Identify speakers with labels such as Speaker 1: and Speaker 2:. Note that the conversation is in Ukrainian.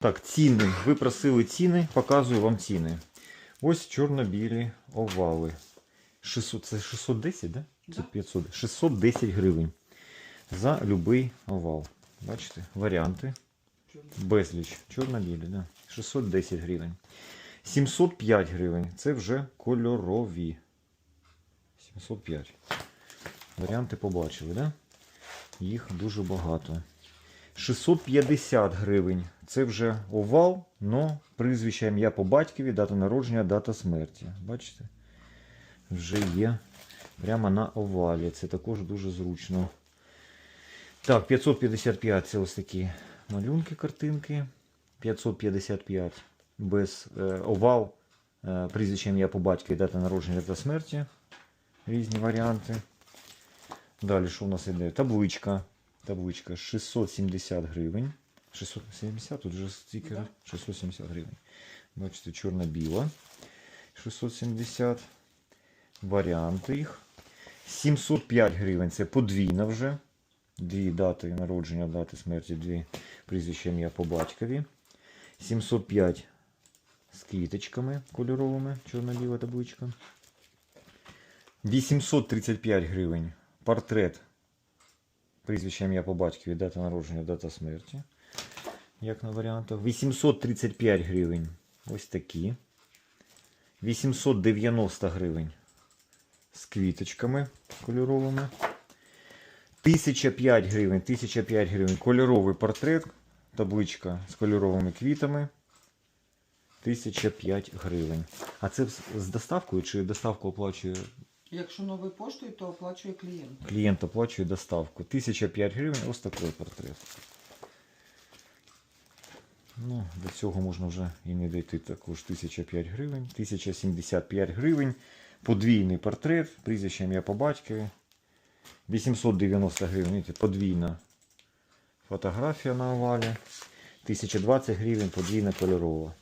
Speaker 1: Так, ціни. Ви просили ціни, показую вам ціни. Ось чорно-білі овали. 600, це 610, да? Це 500. 610 гривень за любий овал. Бачите, варіанти. Безліч. Чорно-білі, да. 610 гривень. 705 гривень. Це вже кольорові. 705. Варіанти побачили, да? Їх дуже багато. 650 гривень. Це вже овал, но прізвище ім'я по батькові, дата народження, дата смерті. Бачите? Вже є прямо на овалі. Це також дуже зручно. Так, 555 це ось такі малюнки, картинки. 555 без е, овал, е, прізвище ім'я по батькові, дата народження, дата смерті. Різні варіанти. Далі що у нас іде? Табличка. Табличка 670 гривень. 670, тут вже стільки.
Speaker 2: Да.
Speaker 1: 670 гривень. Бачите, чорно-біла. 670. Варіанти їх. 705 гривень. Це подвійна вже. Дві дати народження, дати смерті, дві прізвища ім'я по батькові. 705 з квіточками кольоровими. Чорно-біла табличка. 835 гривень. Портрет. Прізвище ім'я по батькові, дата народження, дата смерті. Як на варіантах. 835 гривень. Ось такі. 890 гривень з квіточками кольоровими. 1005 гривень. 1005 гривень. Кольоровий портрет. Табличка з кольоровими квітами. 1005 гривень. А це з доставкою чи доставку оплачує
Speaker 2: Якщо новою поштою, то оплачує клієнт.
Speaker 1: Клієнт оплачує доставку. 1005 гривень, ось такий портрет. Ну, до цього можна вже і не дійти також 1005 гривень. 1075 гривень. Подвійний портрет, прізвище ім'я по батькові. 890 гривень, видите, подвійна фотографія на овалі. 1020 гривень, подвійна кольорова.